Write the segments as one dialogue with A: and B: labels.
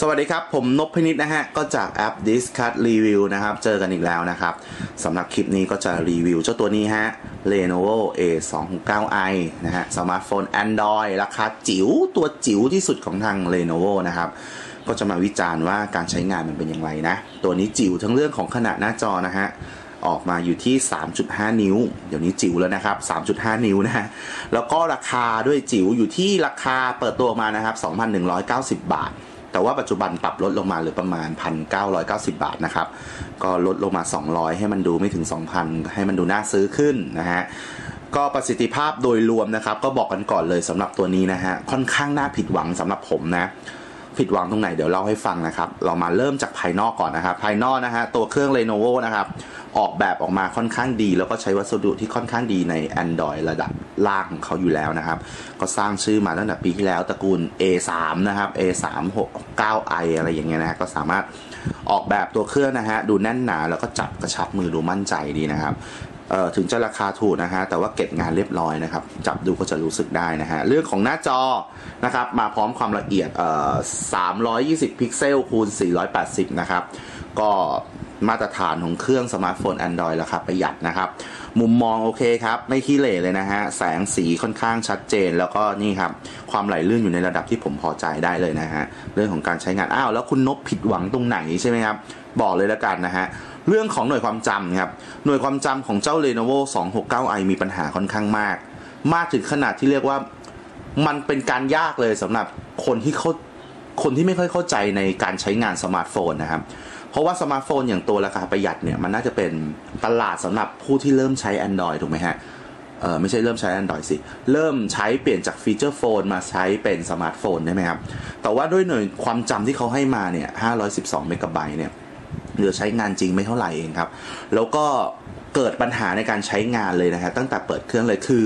A: สวัสดีครับ ผมนพพนิษนะฮะ ก็จากแอป Discuss Review นะครับ เจอกันอีกแล้วนะครับสำหรับคลิปนี้ก็จะรีวิวเจ้าตัวนี้ฮะ Lenovo A269i นะฮะสมาร์ทโฟน Android ราคาจิ๋วตัวจิ๋วที่สุดของทาง Lenovo นะครับ ก็จะมาวิจารณ์ว่าการใช้งานมันเป็นอย่างไรนะ ตัวนี้จิ๋วทั้งเรื่องของขนาดหน้าจอนะฮะออกมาอยู่ที่ 3.5 นิ้ว เดี๋ยวนี้จิ๋วแล้วนะครับ 3.5 นิ้วนะฮะแล้วก็ราคาด้วยจิ๋วอยู่ที่ราคาเปิดตัวมานะครับ 2,190 บาท แต่ว่าปัจจุบันปรับลดลงมาเหรือประมาณ 1,990 บาทนะครับ ก็ลดลงมา 200 ให้มันดูไม่ถึง 2,000 ให้มันดูน่าซื้อขึ้นนะฮะก็ประสิทธิภาพโดยรวมนะครับ ก็บอกกันก่อนเลยสำหรับตัวนี้นะฮะค่อนข้างน่าผิดหวังสำหรับผมนะ ผิดหวังตรงไหนเดี๋ยวเล่าให้ฟังนะครับ เรามาเริ่มจากภายนอกก่อนนะครับ ภายนอกนะฮะตัวเครื่อง Lenovo นะครับ ออกแบบออกมาค่อนข้างดี แล้วก็ใช้วัสดุที่ค่อนข้างดีใน Android ระดับล่างของเขาอยู่แล้วนะครับ ก็สร้างชื่อมาตั้งแต่ปีที่แล้วตระกูล A3 นะครับ A369i อะไรอย่างเงี้ยนะก็สามารถออกแบบตัวเครื่องนะฮะดูแน่นหนาแล้วก็จับกระชับมือดูมั่นใจดีนะครับถึงจะราคาถูกนะฮะแต่ว่าเก็บงานเรียบร้อยนะครับ จับดูก็จะรู้สึกได้นะฮะเรื่องของหน้าจอนะครับมาพร้อมความละเอียด 320 พิกเซลคูณ480 นะครับ ก็มาตรฐานของเครื่องสมาร์ทโฟน Android ราคาประหยัดนะครับ มุมมองโอเคครับ ไม่ขี้เหร่เลยนะฮะ แสงสีค่อนข้างชัดเจน แล้วก็นี่ครับ ความไหลลื่นอยู่ในระดับที่ผมพอใจได้เลยนะฮะ เรื่องของการใช้งาน อ้าว แล้วคุณนบผิดหวังตรงไหนใช่ไหมครับ บอกเลยแล้วกันนะฮะ เรื่องของหน่วยความจำครับ หน่วยความจำของเจ้า Lenovo 269i มีปัญหาค่อนข้างมาก มากถึงขนาดที่เรียกว่า มันเป็นการยากเลยสำหรับคนที่เขา คนที่ไม่ค่อยเข้าใจในการใช้งานสมาร์ทโฟนนะครับ เพราะว่าสมาร์ทโฟนอย่างตัวราคาประหยัดเนี่ยมันน่าจะเป็นตลาดสำหรับผู้ที่เริ่มใช้ Android ถูกไหมฮะเออไม่ใช่เริ่มใช้ Android สิ เริ่มใช้เปลี่ยนจากฟีเจอร์โฟนมาใช้เป็นสมาร์ทโฟนได้ไหมครับ แต่ว่าด้วยหน่วยความจำที่เขาให้มาเนี่ย512เมกะไบต์เนี่ยเหลือใช้งานจริงไม่เท่าไหร่เองครับ แล้วก็เกิดปัญหาในการใช้งานเลยนะฮะตั้งแต่เปิดเครื่องเลยคือ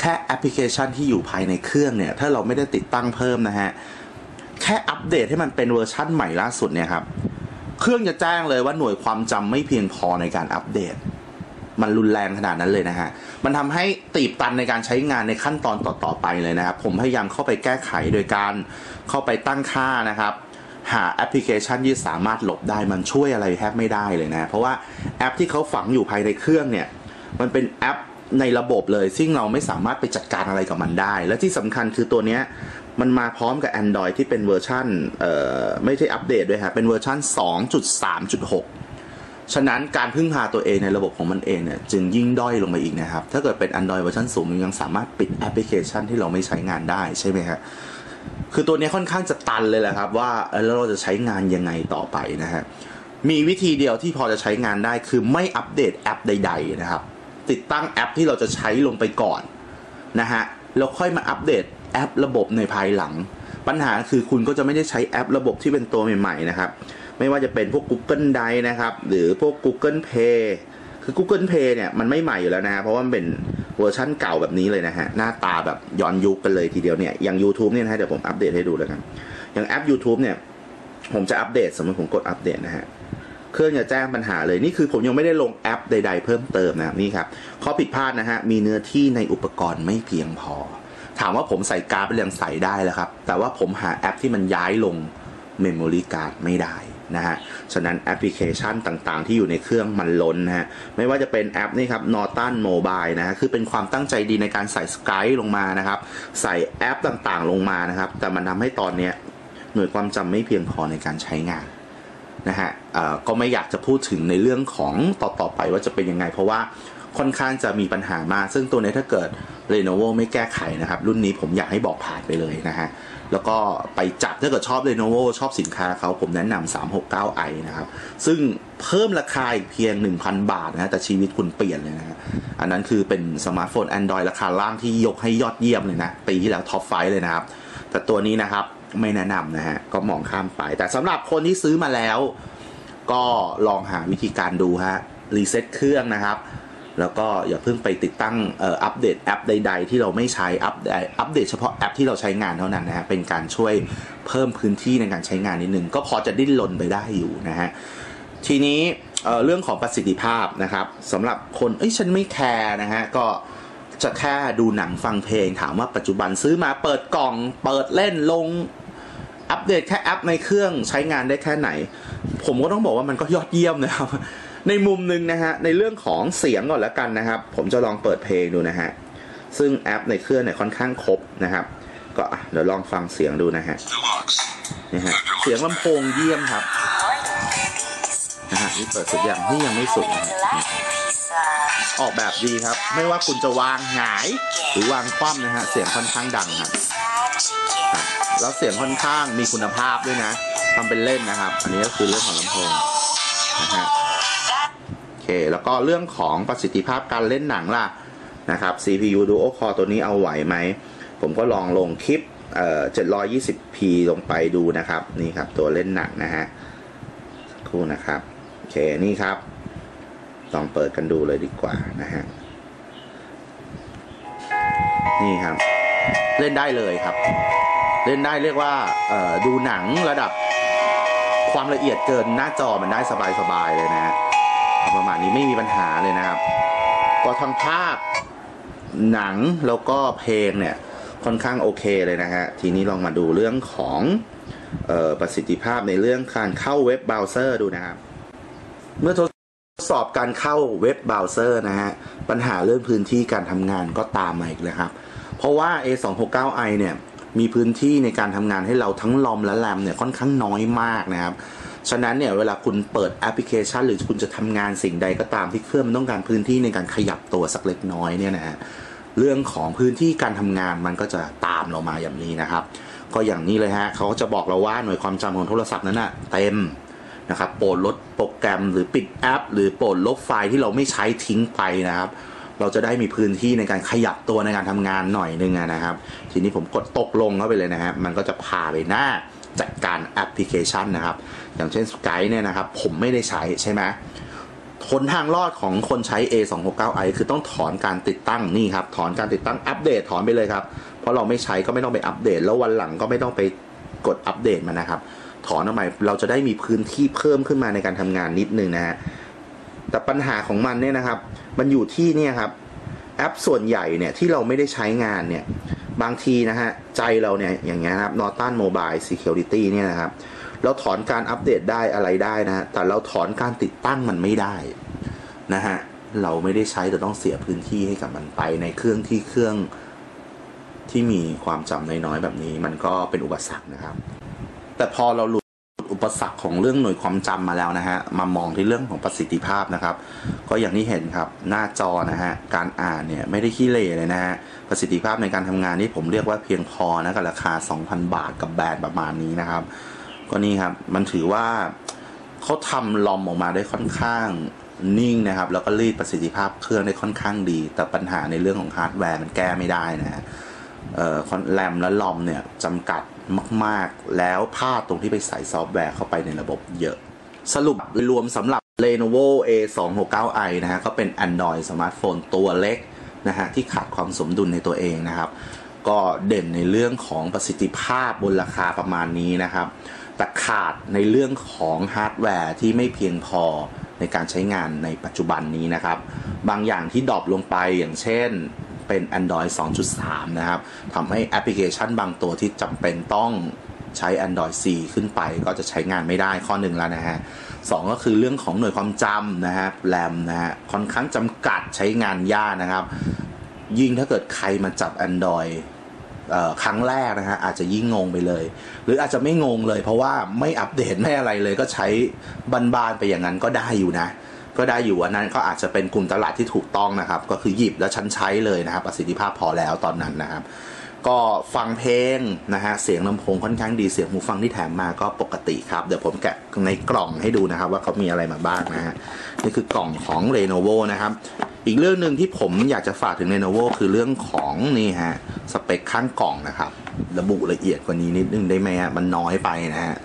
A: แค่แอปพลิเคชันที่อยู่ภายในเครื่องเนี่ย ถ้าเราไม่ได้ติดตั้งเพิ่มนะฮะ แค่อัปเดตให้มันเป็นเวอร์ชั่นใหม่ล่าสุดเนี่ยครับ เครื่องจะแจ้งเลยว่าหน่วยความจำไม่เพียงพอในการอัปเดต มันรุนแรงขนาดนั้นเลยนะฮะ มันทำให้ตีบตันในการใช้งานในขั้นตอนต่อๆไปเลยนะครับ ผมพยายามเข้าไปแก้ไขโดยการเข้าไปตั้งค่านะครับหาแอปพลิเคชันที่สามารถหลบได้มันช่วยอะไรแทบไม่ได้เลยนะ เพราะว่าแอปที่เขาฝังอยู่ภายในเครื่องเนี่ย มันเป็นแอปในระบบเลย ซึ่งเราไม่สามารถไปจัดการอะไรกับมันได้ และที่สำคัญคือตัวเนี้ย มันมาพร้อมกับ Android ที่เป็นเวอร์ชันเอ่อไม่ใช่อัปเดตด้วยฮะเป็นเวอร์ชัน2.3.6 ฉะนั้นการพึ่งพาตัวเองในระบบของมันเองเนี่ยจึงยิ่งด้อยลงไปอีกนะครับ ถ้าเกิดเป็น Android เวอร์ชันสูงมันยังสามารถปิดแอปพลิเคชันที่เราไม่ใช้งานได้ใช่ไหมครับคือตัวนี้ค่อนข้างจะตันเลยแหละครับ ว่าแล้วเราจะใช้งานยังไงต่อไปนะฮะมีวิธีเดียวที่พอจะใช้งานได้คือไม่อัปเดตแอปใด ๆ นะครับ ติดตั้งแอปที่เราจะใช้ลงไปก่อนนะฮะแล้วค่อยมาอัปเดต แอประบบในภายหลัง ปัญหาคือคุณก็จะไม่ได้ใช้แอประบบที่เป็นตัวใหม่ๆนะครับ ไม่ว่าจะเป็นพวก Google Drive นะครับ หรือพวก Google Pay คือ Google Pay เนี่ยมันไม่ใหม่อยู่แล้วนะเพราะว่ามันเป็นเวอร์ชั่นเก่าแบบนี้เลยนะฮะ หน้าตาแบบย้อนยุคกันเลยทีเดียวเนี่ยอย่าง YouTube เนี่ยนะเดี๋ยวผมอัปเดตให้ดูแล้วกันอย่างแอป YouTube เนี่ย ผมจะอัปเดตสมมติผมกดอัปเดตนะฮะเครื่องจะแจ้งปัญหาเลย นี่คือผมยังไม่ได้ลงแอปใด ๆ เพิ่มเติมนะนี่ครับข้อผิดพลาดนะฮะมีเนื้อที่ในอุปกรณ์ไม่เพียงพอ ถามว่าผมใส่การ์ดไปยังใส่ได้แล้วครับ แต่ว่าผมหาแอปที่มันย้ายลงเมมโมรี่การ์ดไม่ได้นะฮะ ฉะนั้นแอปพลิเคชันต่างๆ ที่อยู่ในเครื่องมันล้นนะฮะ ไม่ว่าจะเป็นแอปนี่ครับ Norton Mobile นะฮะ คือเป็นความตั้งใจดีในการใส่ Skype ลงมานะครับ ใส่แอปต่างๆ ลงมานะครับ แต่มันทำให้ตอนนี้หน่วยความจำไม่เพียงพอในการใช้งานนะฮะก็ไม่อยากจะพูดถึงในเรื่องของต่อๆไปว่าจะเป็นยังไง เพราะว่าค่อนข้างจะมีปัญหามาก ซึ่งตัวนี้ถ้าเกิด Lenovo ไม่แก้ไขนะครับ รุ่นนี้ผมอยากให้บอกผ่านไปเลยนะฮะแล้วก็ไปจับถ้าเกิดชอบ Lenovo ชอบสินค้าเขาผมแนะนำ 369i นะครับ ซึ่งเพิ่มราคาอีกเพียง 1,000 บาทนะฮะแต่ชีวิตคุณเปลี่ยนเลยนะฮะอันนั้นคือเป็นสมาร์ทโฟน Android ราคาล่างที่ยกให้ยอดเยี่ยมเลยนะ ปีที่แล้วท็อปไฟเลยนะครับ แต่ตัวนี้นะครับไม่แนะนำนะฮะ ก็มองข้ามไป แต่สำหรับคนที่ซื้อมาแล้ว ก็ลองหาวิธีการดูฮะรีเซ็ตเครื่องนะครับ แล้วก็อย่าเพิ่งไปติดตั้งอัปเดตแอปใด ๆ ที่เราไม่ใช้อัปอัปเดตเฉพาะแอปที่เราใช้งานเท่านั้นนะฮะเป็นการช่วยเพิ่มพื้นที่ในการใช้งานนิดนึงก็พอจะดิ้นรนไปได้อยู่นะฮะทีนี้เอ่อเรื่องของประสิทธิภาพนะครับสำหรับคนเอ้ยฉันไม่แคร์นะฮะก็จะแค่ดูหนังฟังเพลงถามว่าปัจจุบันซื้อมาเปิดกล่อง เปิดเล่นลงอัปเดตแค่แอปในเครื่องใช้งานได้แค่ไหน ผมก็ต้องบอกว่ามันก็ยอดเยี่ยมนะครับ ในมุมหนึ่งนะฮะในเรื่องของเสียงก่อนแล้วกันนะครับ ผมจะลองเปิดเพลงดูนะฮะซึ่งแอปในเครื่องเนี่ยค่อนข้างครบนะครับ ก็เดี๋ยวลองฟังเสียงดูนะฮะ
B: Deluxe.
A: นะฮะเสียงลำโพงเยี่ยมครับนะฮะนี่เปิดสุดอย่างที่ยังไม่สุดนะฮะออกแบบดีครับ ไม่ว่าคุณจะวางหงาย หรือวางคว่ำนะฮะเสียงค่อนข้างดังครับแล้วเสียงค่อนข้างมีคุณภาพด้วยนะทำเป็นเล่นนะครับ อันนี้ก็คือเรื่องของลำโพงนะฮะ แล้วก็เรื่องของประสิทธิภาพการเล่นหนังล่ะนะครับ CPU Duo Core ตัวนี้เอาไหวไหม ผมก็ลองลงคลิปเอ่อ 720p ลงไปดูนะครับ นี่ครับตัวเล่นหนังนะฮะคู่นะครับ โอเค นี่ครับ ลองเปิดกันดูเลยดีกว่านะฮะ นี่ครับ เล่นได้เลยครับ เล่นได้เรียกว่าดูหนังระดับความละเอียดเกินหน้าจอมันได้สบายๆเลยนะฮะ ประมาณนี้ไม่มีปัญหาเลยนะครับ ก็ทั้งภาพหนังแล้วก็เพลงเนี่ยค่อนข้างโอเคเลยนะฮะ ทีนี้ลองมาดูเรื่องของออประสิทธิภาพในเรื่องการเข้าเว็บเบราว์เซอร์ดูนะครับ เมื่อทดสอบการเข้าเว็บเบราว์เซอร์นะฮะ ปัญหาเรื่องพื้นที่การทำงานก็ตามมาอีกเลยครับ เพราะว่า A269i เนี่ยมีพื้นที่ในการทำงานให้เราทั้งลอมและแรมเนี่ยค่อนข้างน้อยมากนะครับ ฉะนั้นเนี่ยเวลาคุณเปิดแอปพลิเคชัน หรือคุณจะทำงานสิ่งใดก็ตามที่เครื่องมันต้องการพื้นที่ในการขยับตัวสักเล็กน้อยเนี่ยนะฮะเรื่องของพื้นที่การทำงานมันก็จะตามเรามาอย่างนี้นะครับ ก็อย่างนี้เลยฮะเขาก็จะบอกเราว่าหน่วยความจำของโทรศัพท์นั้นนะเต็มนะครับโปรดลดโปรแกรมหรือปิดแอป หรือโปรดลบไฟล์ที่เราไม่ใช้ทิ้งไปนะครับ เราจะได้มีพื้นที่ในการขยับตัวในการทำงานหน่อยนึงนะครับ ทีนี้ผมกดตกลงเข้าไปเลยนะฮะมันก็จะพาไปหน้า จัดการแอปพลิเคชันนะครับ อย่างเช่น Skype เนี่ยนะครับ ผมไม่ได้ใช้ใช่ไหมทนทางรอดของคนใช้ A269i คือต้องถอนการติดตั้งนี่ครับ ถอนการติดตั้งอัปเดตถอนไปเลยครับ เพราะเราไม่ใช้ก็ไม่ต้องไปอัปเดต แล้ววันหลังก็ไม่ต้องไปกดอัปเดตมันนะครับ ถอนออกมาเราจะได้มีพื้นที่เพิ่มขึ้นมาในการทำงานนิดนึงนะฮะแต่ปัญหาของมันเนี่ยนะครับ มันอยู่ที่เนี่ยครับแอปส่วนใหญ่เนี่ยที่เราไม่ได้ใช้งานเนี่ย บางทีนะฮะ ใจเราเนี่ย อย่างเงี้ยครับ Norton Mobile Security เนี่ยนะครับ เราถอนการอัปเดตได้อะไรได้นะ แต่เราถอนการติดตั้งมันไม่ได้นะฮะ เราไม่ได้ใช้แต่ต้องเสียพื้นที่ให้กับมันไปในเครื่องที่เครื่องที่มีความจำน้อยๆแบบนี้ มันก็เป็นอุปสรรคนะครับ แต่พอเราหลุดอุ ปสรรคของเรื่องหน่วยความจำมาแล้วนะฮะมามองที่เรื่องของประสิทธิภาพนะครับ ก็อย่างที่เห็นครับหน้าจอนะฮะการอ่านเนี่ยไม่ได้ขี้เหร่เลยนะฮะประสิทธิภาพในการทำงานนี่ผมเรียกว่าเพียงพอนะกับราคา 2,000 บาทกับแบรนด์ประมาณนี้นะครับ ก็นี่ครับมันถือว่าเขาทำลอมออกมาได้ค่อนข้างนิ่งนะครับ แล้วก็รีดประสิทธิภาพเครื่องได้ค่อนข้างดี แต่ปัญหาในเรื่องของฮาร์ดแวร์มันแก้ไม่ได้นะฮะแรมและลอมเนี่ยจำกัด มาก ๆ แล้วพลาดตรงที่ไปใส่ซอฟต์แวร์เข้าไปในระบบเยอะ สรุปรวมสำหรับ Lenovo A269i นะฮะก็เป็น Android สมาร์ทโฟนตัวเล็กนะฮะที่ขาดความสมดุลในตัวเองนะครับ ก็เด่นในเรื่องของประสิทธิภาพบนราคาประมาณนี้นะครับ แต่ขาดในเรื่องของฮาร์ดแวร์ที่ไม่เพียงพอในการใช้งานในปัจจุบันนี้นะครับ บางอย่างที่ดรอปลงไปอย่างเช่น เป็น Android 2.3 นะครับทำให้แอปพลิเคชันบางตัวที่จำเป็นต้องใช้ Android 4ขึ้นไปก็จะใช้งานไม่ได้ข้อหนึ่งแล้วนะฮะสองก็คือเรื่องของหน่วยความจำนะฮะแรมนะฮะค่อนข้างจำกัดใช้งานยากนะครับ ยิ่งถ้าเกิดใครมาจับ Android ครั้งแรกนะฮะอาจจะยิ่งงงไปเลย หรืออาจจะไม่งงเลย เพราะว่าไม่อัปเดตไม่อะไรเลยก็ใช้บานๆไปอย่างนั้นก็ได้อยู่นะ ก็ได้อยู่อันนั้นก็อาจจะเป็นกลุ่มตลาดที่ถูกต้องนะครับ ก็คือหยิบแล้วฉันใช้เลยนะครับประสิทธิภาพพอแล้วตอนนั้นนะครับ ก็ฟังเพลงนะฮะเสียงลำโพงค่อนข้างดีเสียงหูฟังที่แถมมาก็ปกติครับ เดี๋ยวผมแกะในกล่องให้ดูนะครับ ว่าเขามีอะไรมาบ้างนะฮะนี่คือกล่องของ Lenovo นะครับอีกเรื่องหนึ่งที่ผมอยากจะฝากถึง Lenovo คือเรื่องของนี่ฮะสเปคข้างกล่องนะครับ ระบุละเอียดกว่านี้นิดนึงได้ไหมฮะมันน้อยไปนะฮะ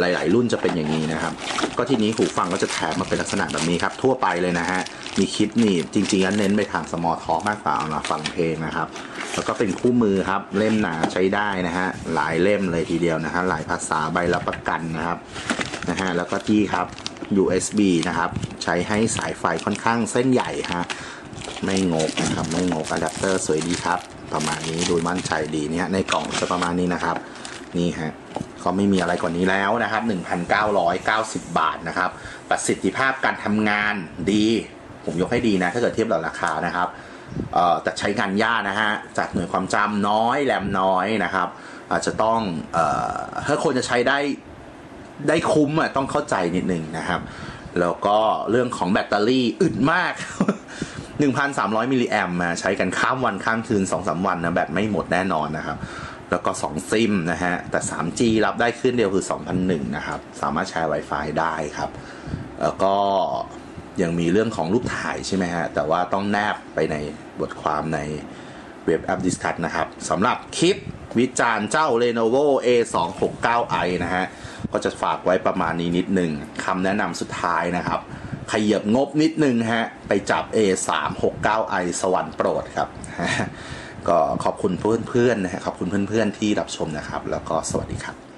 A: หลาย ๆ รุ่นจะเป็นอย่างนี้นะครับ ก็ทีนี้หูฟังก็จะแถมมาเป็นลักษณะแบบนี้ครับ ทั่วไปเลยนะฮะ มีคลิปนี่จริงๆแล้วเน้นไปทางสมอลทอมากกว่าเอามาฟังเพลงนะครับ แล้วก็เป็นคู่มือครับ เล่มหนาใช้ได้นะฮะ หลายเล่มเลยทีเดียวนะฮะ หลายภาษาใบรับประกันนะครับ นะฮะ แล้วก็ที่ครับ USB นะครับ ใช้ให้สายไฟค่อนข้างเส้นใหญ่ฮะ ไม่งกนะครับ ไม่งกอะแดปเตอร์สวยดีครับ ประมาณนี้ดูมั่นใจดีเนี่ยในกล่องจะประมาณนี้นะครับ นี่ฮะ ก็ไม่มีอะไรกว่านนี้แล้วนะครับ 1,990 บาทนะครับ ประสิทธิภาพการทำงานดี ผมยกให้ดีนะ ถ้าเกิดเทียบกับราคานะครับเอ่อแต่ใช้งานยากนะฮะ จากหน่วยความจำน้อยแรมน้อยนะครับ อาจจะต้องเอ่อถ้าคนจะใช้ได้ได้คุ้มอะต้องเข้าใจนิดนึงนะครับ แล้วก็เรื่องของแบตเตอรี่อึดมาก 1,300มิลลิแอมมาใช้กันข้ามวันข้ามคืน 2-3 วันนะแบตไม่หมดแน่นอนนะครับ แล้วก็ 2 ซิมนะฮะ แต่ 3G รับได้ขึ้นเดียวคือ 2,001 นะครับ สามารถแชร์ Wi-Fi ได้ครับ แล้วก็ยังมีเรื่องของรูปถ่ายใช่ไหมฮะ แต่ว่าต้องแนบไปในบทความในเว็บแอป Discuss นะครับสำหรับคลิปวิจารณ์เจ้า Lenovo A269i นะฮะ ก็จะฝากไว้ประมาณนี้นิดหนึ่งคำแนะนำสุดท้ายนะครับ ขยับงบนิดนึงฮะ ไปจับ A369i สวรรค์โปรดครับ ก็ขอบคุณเพื่อนๆนะฮะขอบคุณเพื่อนๆที่รับชมนะครับ แล้วก็สวัสดีครับ